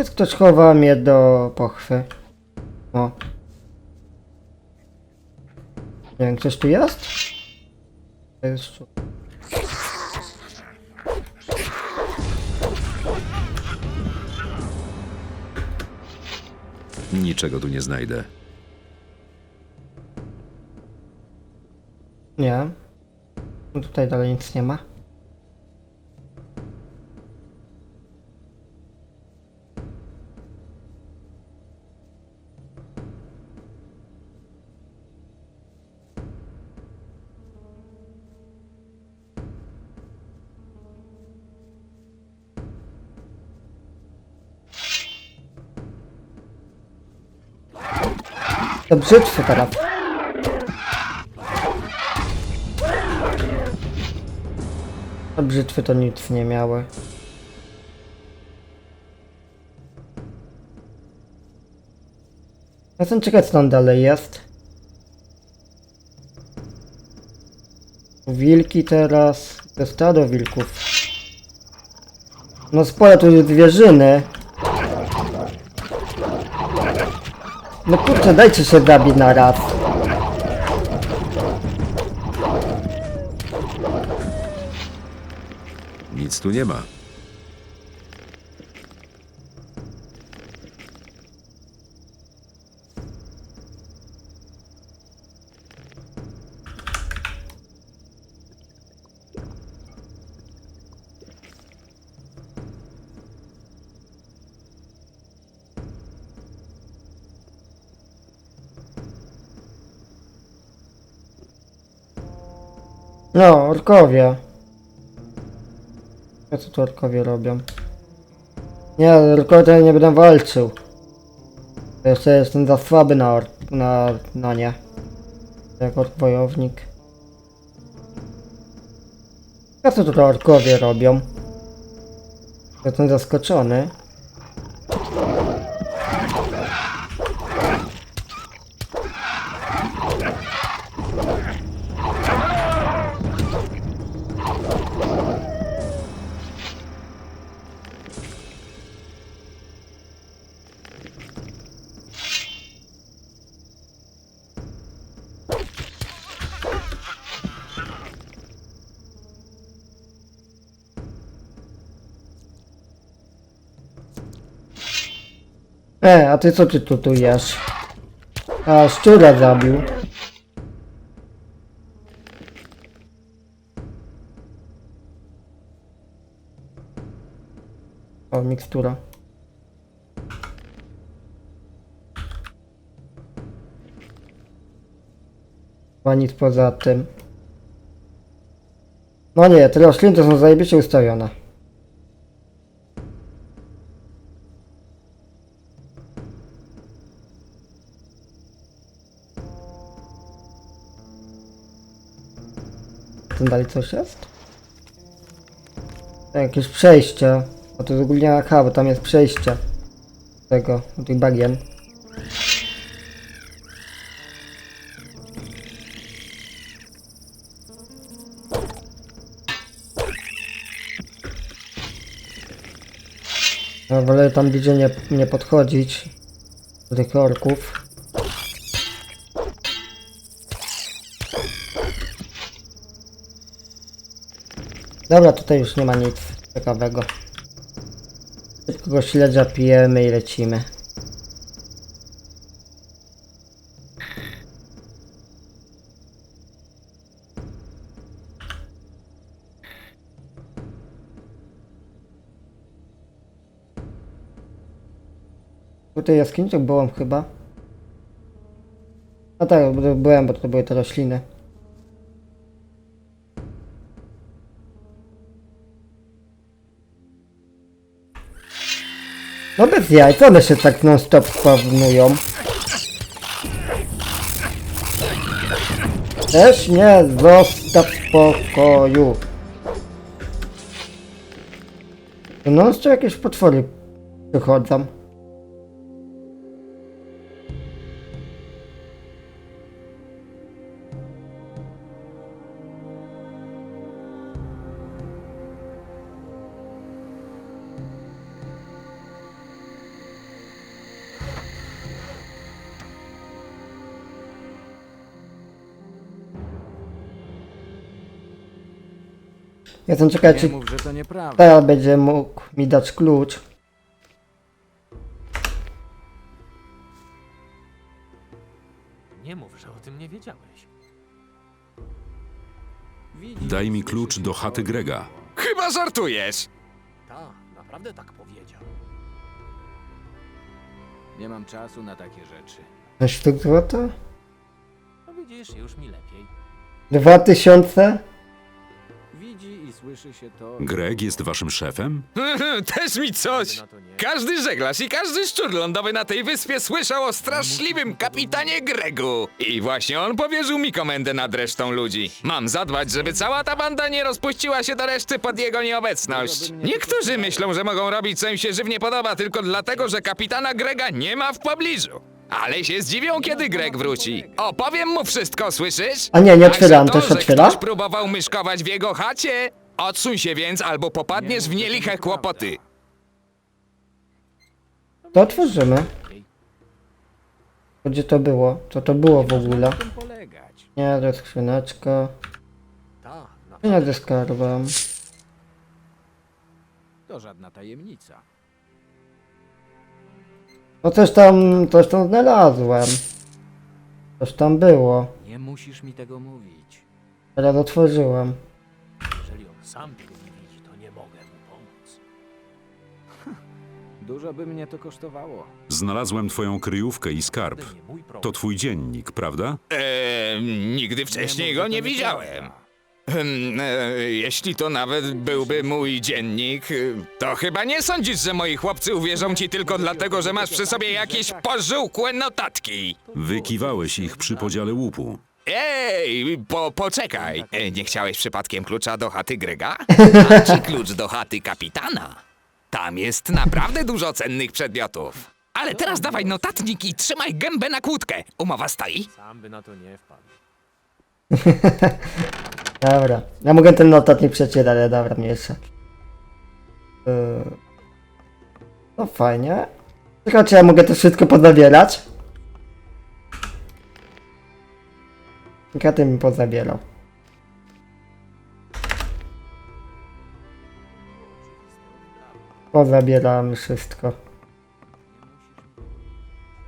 Czas ktoś chowa mnie do pochwy. O. Nie wiem, ktoś tu jest? To jest szczur. Niczego tu nie znajdę. Nie. No tutaj dalej nic nie ma. To brzytwy teraz. A brzytwy to nic nie miały. Ja Jestem ciekaw co tam dalej jest. Wilki teraz. To stado wilków. No spore tu zwierzyny. No kurczę, dajcie się zabić na raz. Nic tu nie ma. No, orkowie. Co tu orkowie robią? Nie, orkowie to nie będę walczył. Jeszcze jestem za słaby na or na, na nie. Jak ork wojownik. A co tu orkowie robią? Jestem zaskoczony. E, a ty co ty tu tu jesz? A, szczura zabił. O, mikstura. Chyba nic poza tym. No nie, te rośliny to są zajebiście ustawione. Tam dalej coś jest? Tak, jakieś przejście. A to jest ogólnie aha, bo tam jest przejście. Tego, tych bagien. Ja wolę tam bliżej nie, nie podchodzić do tych orków. Dobra, tutaj już nie ma nic ciekawego. Tylko śledzia pijemy i lecimy. Tutaj jaskini to byłem chyba. A tak, byłem, bo to były te rośliny. No bez jaj, co one się tak non stop spawnują? Też nie zostaw w. To non stop jakieś potwory przychodzą. Jestem ciekaw, Nie czy mów, że to nieprawda. teraz będzie mógł mi dać klucz. Nie mów, że o tym nie wiedziałeś. Daj mi klucz do chaty Grega. Chyba żartujesz! Ta, naprawdę tak powiedział. Nie mam czasu na takie rzeczy. Na sztuk złota? No widzisz, już mi lepiej. Dwa tysiące? Widzi i słyszy się to... Greg jest waszym szefem? Też mi coś! Każdy żeglarz i każdy szczur lądowy na tej wyspie słyszał o straszliwym kapitanie Gregu. I właśnie on powierzył mi komendę nad resztą ludzi. Mam zadbać, żeby cała ta banda nie rozpuściła się do reszty pod jego nieobecność. Niektórzy myślą, że mogą robić, co im się żywnie podoba, tylko dlatego, że kapitana Grega nie ma w pobliżu. Ale się zdziwią, kiedy Greg wróci. Opowiem mu wszystko, słyszysz? A nie, nie otwieram, to, też że otwiera? ktoś próbował myszkować w jego chacie. Odsuń się więc, albo popadniesz w nieliche kłopoty. To otworzymy. Gdzie to było? Co to było w ogóle? Na tym polegać. Nie, to jest skrzyneczka. Ta. Nie ze skarbem. To żadna tajemnica. No coś tam, coś tam znalazłem. Coś tam było. Nie musisz mi tego mówić. Teraz otworzyłem. Jeżeli on sam tego nie widzi, to nie mogę mu pomóc. Dużo by mnie to kosztowało. Znalazłem twoją kryjówkę i skarb. To twój dziennik, prawda? Eee, nigdy wcześniej go nie widziałem. Hmm, e, jeśli to nawet byłby mój dziennik, y, to chyba nie sądzisz, że moi chłopcy uwierzą ci tylko dlatego, że masz przy sobie jakieś pożółkłe notatki. Wykiwałeś ich przy podziale łupu. Ej, po, poczekaj. E, Nie chciałeś przypadkiem klucza do chaty Grega? A czy klucz do chaty kapitana? Tam jest naprawdę dużo cennych przedmiotów. Ale teraz dawaj notatnik i trzymaj gębę na kłódkę. Umowa stoi? Sam by na to nie wpadł. Dobra. Ja mogę ten notatnik przeczytać, ale dobra, mniejsza. Yy. No fajnie. Tylko czy ja mogę to wszystko pozabierać? Tylko ty mi pozabierał. Pozabieram wszystko.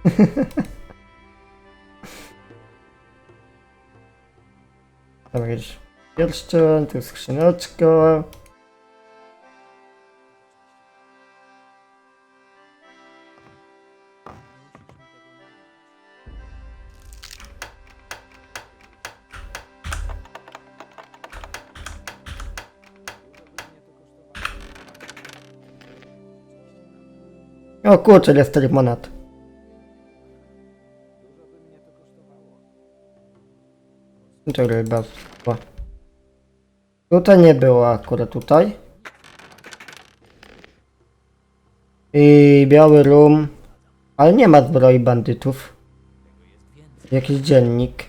Dobra, pierścień, tu skrzyneczka. O kurczę, jest tyle monet. Ryba. była. Tutaj nie było akurat tutaj. I biały rum. Ale nie ma zbroi bandytów. Jakiś dziennik.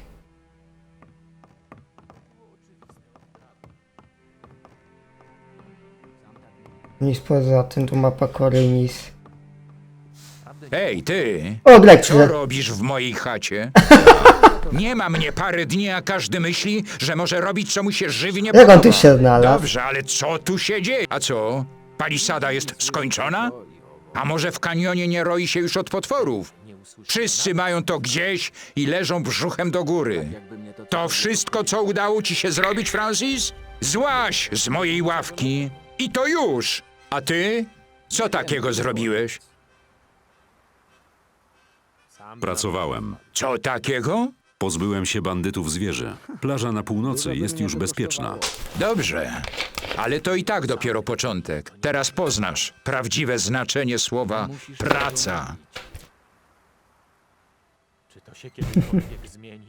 Nic poza tym, tu mapa Korynis. Ej, ty! O, Greg, Co robisz w mojej chacie? Nie ma mnie parę dni, a każdy myśli, że może robić, co mu się żywnie jak on podoba. tu się znalazł? Dobrze, ale co tu się dzieje? A co? Palisada jest skończona? A może w kanionie nie roi się już od potworów? Wszyscy mają to gdzieś i leżą brzuchem do góry. To wszystko, co udało ci się zrobić, Francis? Złaś z mojej ławki. I to już. A ty? Co takiego zrobiłeś? Pracowałem. Co takiego? Pozbyłem się bandytów zwierzę. Plaża na północy jest już bezpieczna. Dobrze, ale to i tak dopiero początek. Teraz poznasz prawdziwe znaczenie słowa praca. Czy to się kiedykolwiek zmieni?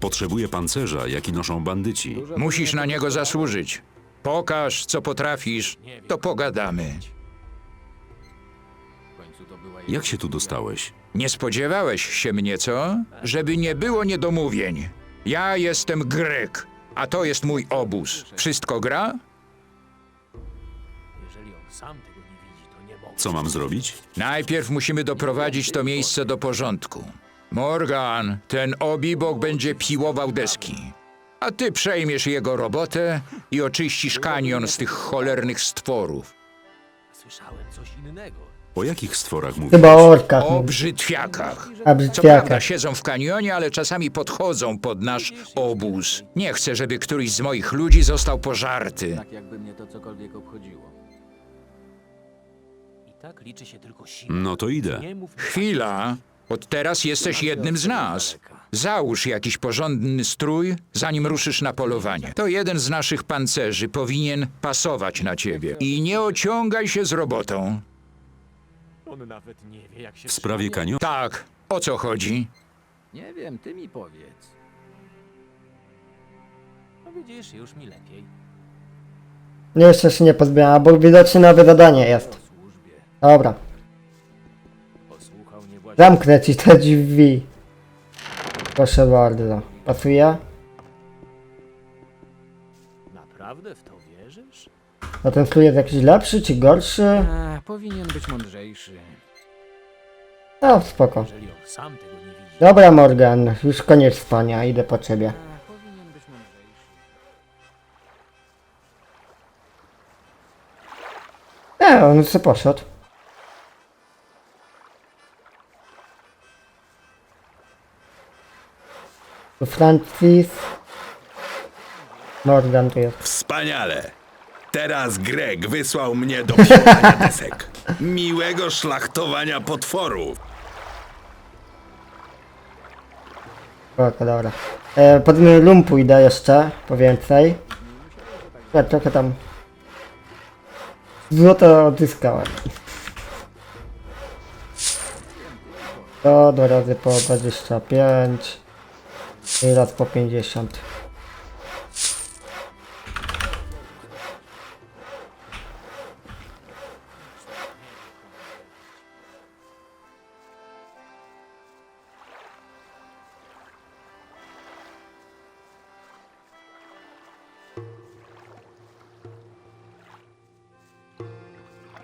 Potrzebuję pancerza, jaki noszą bandyci. Musisz na niego zasłużyć. Pokaż, co potrafisz, to pogadamy. Jak się tu dostałeś? Nie spodziewałeś się mnie, co? Żeby nie było niedomówień. Ja jestem Grek, a to jest mój obóz. Wszystko gra? Jeżeli on sam tego nie widzi, to nie mogę. Co mam zrobić? Najpierw musimy doprowadzić to miejsce do porządku. Morgan, ten obibok będzie piłował deski. A ty przejmiesz jego robotę i oczyścisz kanion z tych cholernych stworów. Słyszałem coś innego. O jakich stworach mówisz? Chyba o orkach. O brzytwiakach. A Co prawda brzydkiaka. siedzą w kanionie, ale czasami podchodzą pod nasz obóz. Nie chcę, żeby któryś z moich ludzi został pożarty. Tak jakby mnie to cokolwiek obchodziło. I tak liczy się tylko siła. No to idę. Nie mów Chwila. Od teraz jesteś jednym z nas. Załóż jakiś porządny strój, zanim ruszysz na polowanie. To jeden z naszych pancerzy powinien pasować na ciebie. I nie ociągaj się z robotą. On nawet nie wie, jak się W sprawie kanionu Tak, o co chodzi? Nie wiem, ty mi powiedz. No widzisz, już mi lepiej. Nie, jeszcze się nie pozbieram, bo widocznie nowe zadanie jest. Służbie. Dobra. Posłuchał mnie właśnie. Zamknę ci te drzwi. Proszę bardzo. Pasuje? Naprawdę w? A ten strój jest jakiś lepszy czy gorszy? Eee, powinien być mądrzejszy. No, spoko. Jeżeli on sam tego nie widzi. Dobra Morgan, już koniec spania, idę po ciebie. Eee, powinien być mądrzejszy. Nie, on sobie poszedł. Tu Francis. Morgan tu jest. Wspaniale. Teraz Greg wysłał mnie do pionowania desek. Miłego szlachtowania potworów. Spoko, dobra. E, pod lumpu idę jeszcze, po więcej. Ja trochę tam... Złoto odzyskałem. To dwa razy po 25. I raz po 50.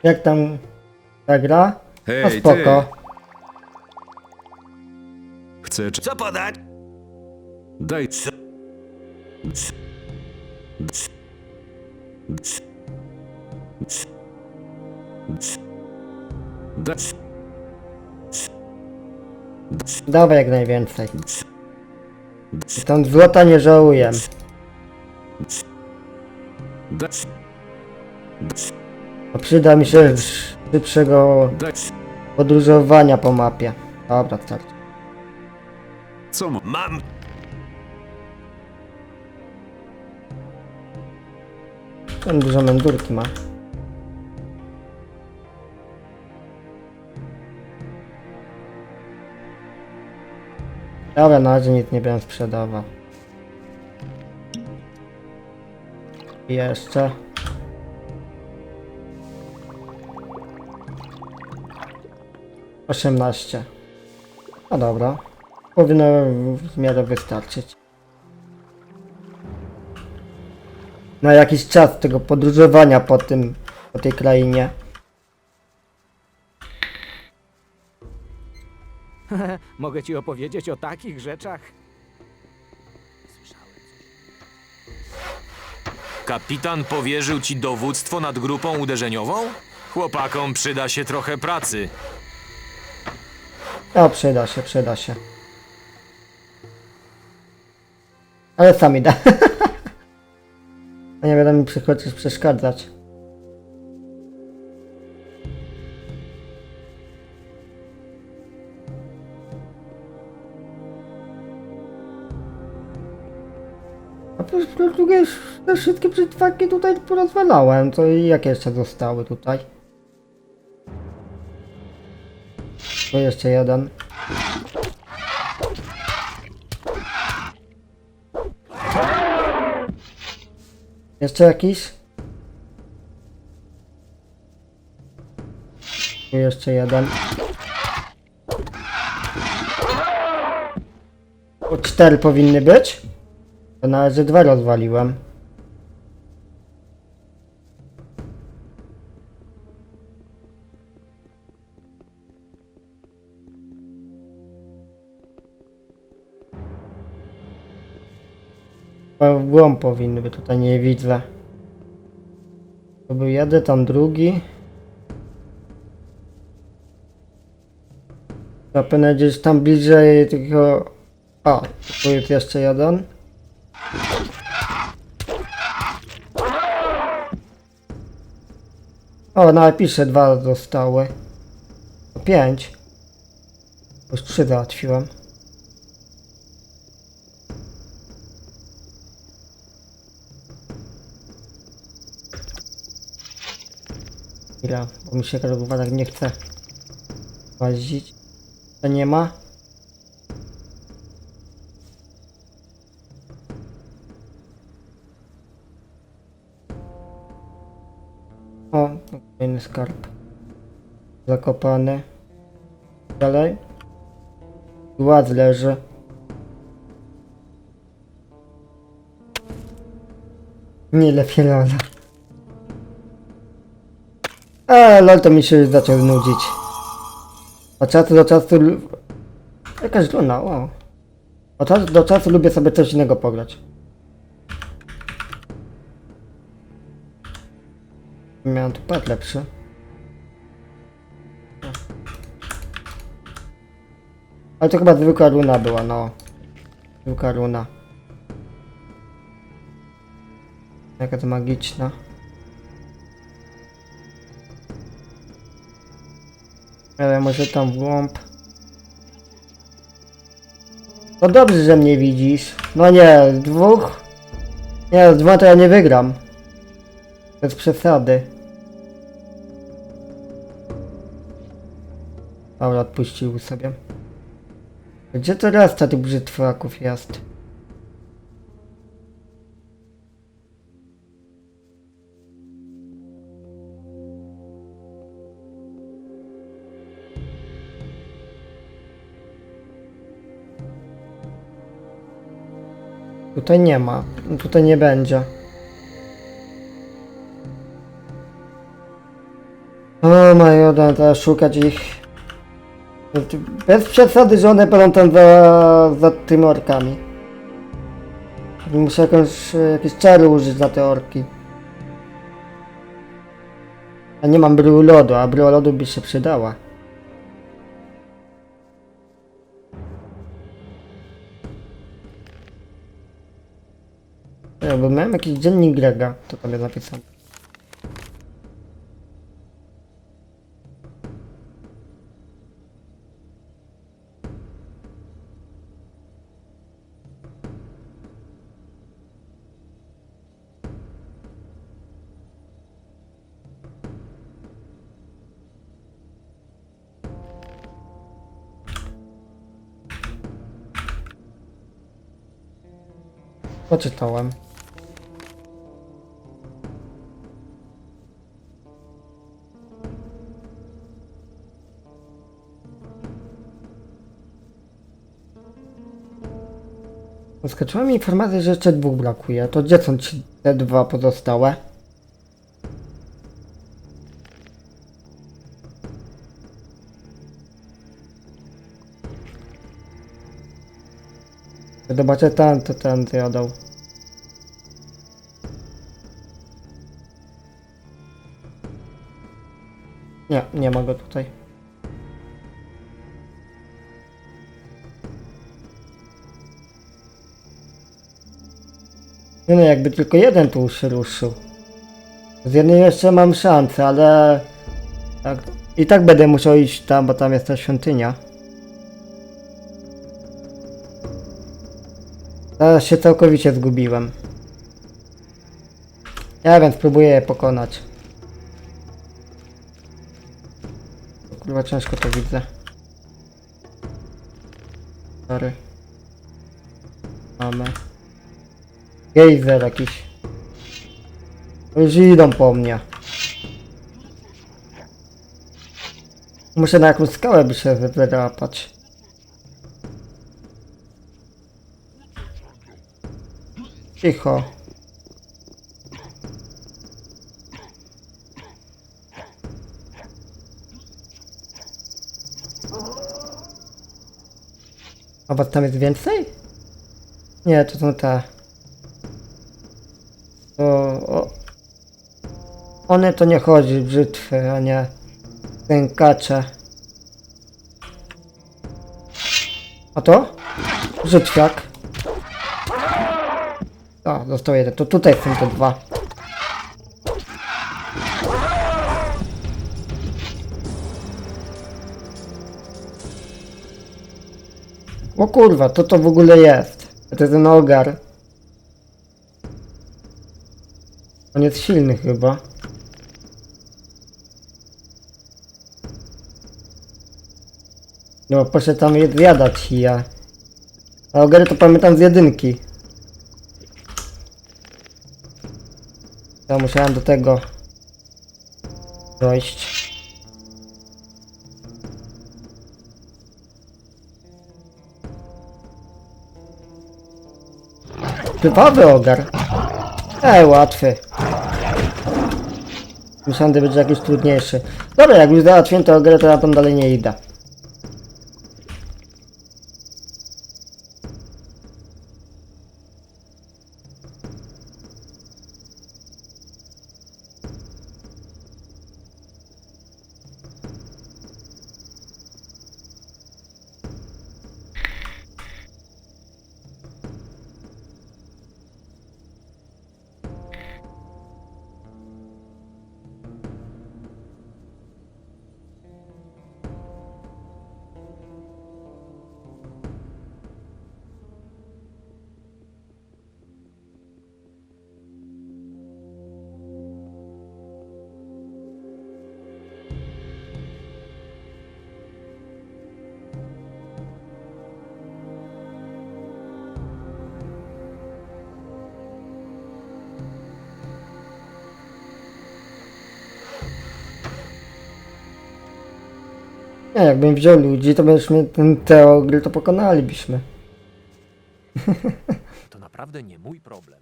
Jak tam ta gra? No Hej, ty! spoko. Chcę... cz- Co podać? Daj... Daj... Dawaj jak najwięcej. Tam złota nie żałuję. Bo przyda mi się szybszego podróżowania po mapie. Dobra, starczy. Co. Mam. Ten dużo mędurki ma. Dobra, na razie nic nie będę sprzedawał. I jeszcze. Osiemnaście. No dobra. Powinno w miarę wystarczyć. na jakiś czas tego podróżowania po tym, po tej krainie. Mogę ci opowiedzieć o takich rzeczach? Kapitan powierzył ci dowództwo nad grupą uderzeniową? Chłopakom przyda się trochę pracy. No, przyda się, przyda się. Ale sami da. A nie będę mi przychodzić przeszkadzać. A po po drugie, te wszystkie przetwarki tutaj porozwalałem, to i jakie jeszcze zostały tutaj? Tu jeszcze jeden. Jeszcze jakiś? Tu jeszcze jeden. O cztery powinny być? To na razie dwa rozwaliłem. A w głąb powinny być, tutaj nie widzę. To był jeden, tam drugi. Zapewne gdzieś tam bliżej tylko... O, tu jest jeszcze jeden. O, nawet pisze, dwa zostały. Pięć. Już trzy załatwiłem. Chwila, bo mi się chyba tak nie chce łazić. To nie ma? O, kolejny skarb. Zakopany. Dalej. Głaz leży. Nie lepiej lola. A, lol to mi się zaczął nudzić. Od czasu do czasu... Jakaś luna, o. Od czasu do czasu lubię sobie coś innego pograć. Miałem tu pad lepszy. Ale to chyba zwykła runa była, no. Zwykła runa. Jaka to magiczna. Ale może tam w głąb. No dobrze, że mnie widzisz. No nie, dwóch? Nie, z dwoma to ja nie wygram. Bez przesady. Dobra, odpuścił sobie. Gdzie to reszta tych brzytwaków jest? Tutaj nie ma. Tutaj nie będzie. O majoda, trzeba szukać ich. Bez przesady, że one będą tam za, za tymi orkami. Muszę jakąś, jakieś czary użyć na te orki. A nie mam brył lodu, a bryła lodu by się przydała. Jakiś dziennik Grega, to tam jest napisane. Poczytałem. Skoczyła mi informacja, że jeszcze dwóch brakuje. To gdzie są ci te dwa pozostałe? Zobaczę ten, to ten zjadał. Nie, nie ma go tutaj. Nie no, jakby tylko jeden tu ruszył. Z jednym jeszcze mam szansę, ale... Tak, I tak będę musiał iść tam, bo tam jest ta świątynia. Teraz się całkowicie zgubiłem. Ja więc spróbuję je pokonać. Kurwa ciężko to widzę. Sorry. Mamy. Gejzer jakiś. Już idą po mnie. Muszę na jakąś skałę by się wydrapać. Cicho. A was tam jest więcej? Nie, to są te. One to nie chodzi, brzytwy, a nie rękacze. A to? Brzytwiak. O, został jeden. To tutaj są te dwa. O kurwa, to to w ogóle jest. To ten ogar. On jest silny chyba. No, poszedł tam i ja. A ogary to pamiętam z jedynki. Ja musiałem do tego dojść. Typowy ogar. Ej, łatwy. Myślałem, że będzie jakiś trudniejszy. Dobra, jak już załatwiłem tę grę, to ja tam dalej nie idę. Nie, jakbym wziął ludzi, to byśmy ten teogry to pokonalibyśmy. To naprawdę nie mój problem.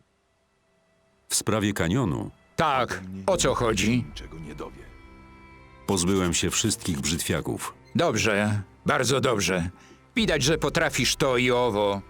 W sprawie kanionu Tak, o co chodzi? pozbyłem się wszystkich brzytwiaków. Dobrze, bardzo dobrze. Widać, że potrafisz to i owo.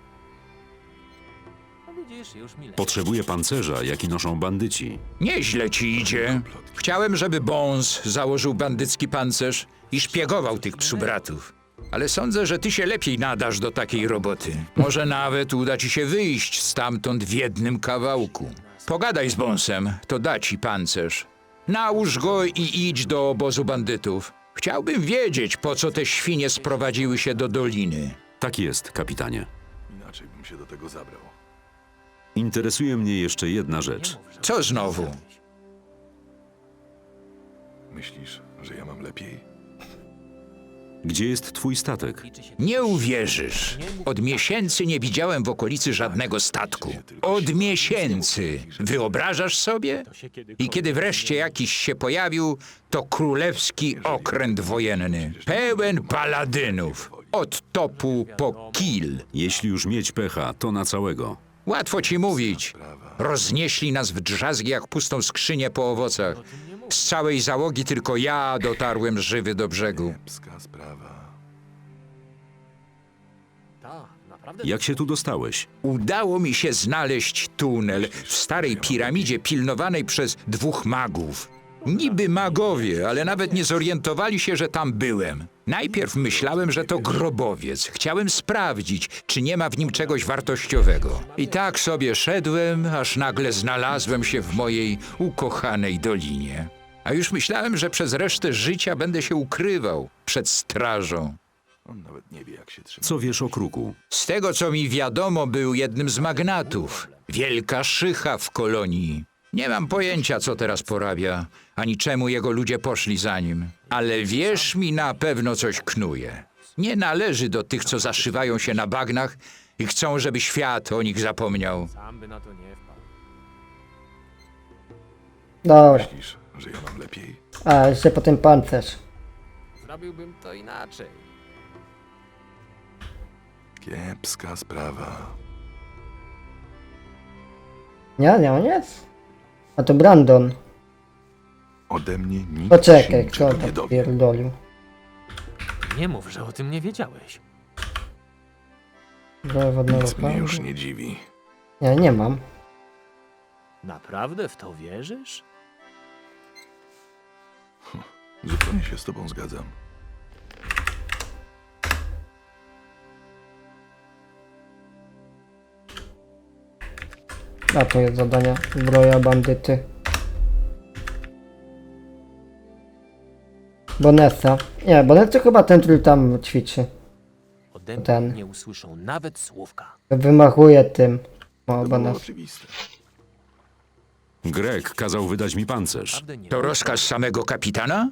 Potrzebuję pancerza, jaki noszą bandyci. Nieźle ci idzie. Chciałem, żeby Bones założył bandycki pancerz i szpiegował tych psubratów. Ale sądzę, że ty się lepiej nadasz do takiej roboty. Może nawet uda ci się wyjść stamtąd w jednym kawałku. Pogadaj z Bonsem, to da ci pancerz. Nałóż go i idź do obozu bandytów. Chciałbym wiedzieć, po co te świnie sprowadziły się do doliny. Tak jest, kapitanie. Inaczej bym się do tego zabrał. Interesuje mnie jeszcze jedna rzecz. Co znowu? Myślisz, że ja mam lepiej? Gdzie jest twój statek? Nie uwierzysz. Od miesięcy nie widziałem w okolicy żadnego statku. Od miesięcy. Wyobrażasz sobie? I kiedy wreszcie jakiś się pojawił, to królewski okręt wojenny. Pełen paladynów. Od topu po kil. Jeśli już mieć pecha, to na całego. Łatwo ci mówić. Roznieśli nas w drzazgi jak pustą skrzynię po owocach. Z całej załogi tylko ja dotarłem żywy do brzegu. Sprawa. Jak się tu dostałeś? Udało mi się znaleźć tunel w starej piramidzie pilnowanej przez dwóch magów. Niby magowie, ale nawet nie zorientowali się, że tam byłem. Najpierw myślałem, że to grobowiec. Chciałem sprawdzić, czy nie ma w nim czegoś wartościowego. I tak sobie szedłem, aż nagle znalazłem się w mojej ukochanej dolinie. A już myślałem, że przez resztę życia będę się ukrywał przed strażą. On nawet nie wie, jak się trzyma. Co wiesz o kruku? Z tego, co mi wiadomo, był jednym z magnatów. Wielka szycha w kolonii. Nie mam pojęcia, co teraz porabia, ani czemu jego ludzie poszli za nim. Ale wierz mi, na pewno coś knuje. Nie należy do tych, co zaszywają się na bagnach i chcą, żeby świat o nich zapomniał. Sam by na to nie wpadł. Dobra. Myślisz, że ja mam lepiej? A, jeszcze potem pancerz. Zrobiłbym to inaczej. Kiepska sprawa. Nie, nie, on jest. A to Brandon. Ode mnie nikt się Poczekaj, kto niczego nie dowie. pierdolił. Nie mów, że o tym nie wiedziałeś. Wojewodnego Nic mnie już nie dziwi. Nie, nie mam. Naprawdę w to wierzysz? Zupełnie się z tobą zgadzam. A to jest zadanie. Zbroja bandyty. Bonesa. Nie, Bonesa chyba ten, który tam ćwiczy. Ode mnie Ten. nie usłyszą nawet słówka. Wymachuje tym. O, To było Bones. oczywiste. Greg kazał wydać mi pancerz. Nie To rozkaz samego kapitana?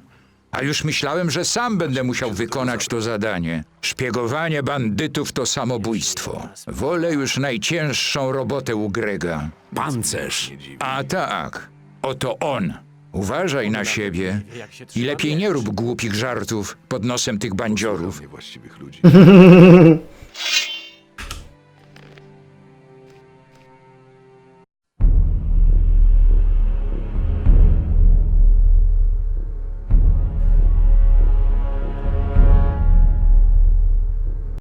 A już myślałem, że sam będę musiał wykonać to zadanie. Szpiegowanie bandytów to samobójstwo. Wolę już najcięższą robotę u Grega. Pancerz! A tak, oto on. Uważaj na siebie i lepiej nie rób głupich żartów pod nosem tych bandziorów. Niewłaściwych ludzi.